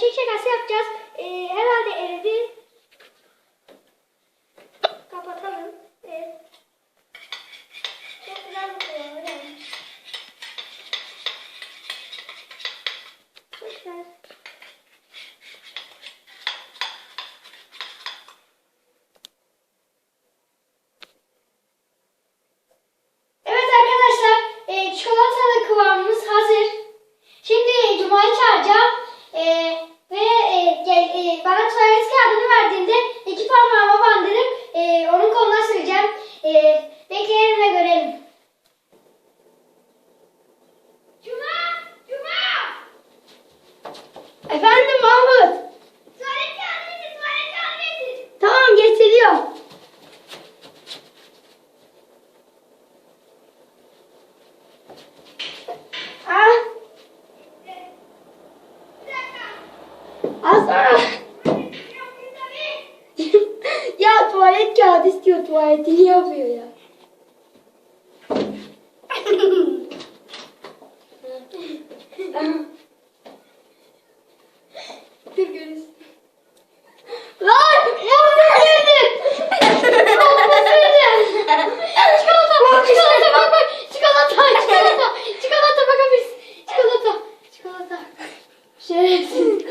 Şekşek Ası yapacağız. Ee, hemen Efendim Mahmut. Tuvalet kağıdı tuvalet kağıdı. Tamam getiriyor. Ah. Aslan. ya tuvalet kağıdı istiyor tuvaletini yapıyor ya. Ah bir gün. Lan! Yanına girdin! Yanına Çikolata! Çikolata bak bak! Çikolata! Çikolata! Çikolata bakabilirsin! Çikolata! Çikolata! Şerefsiz!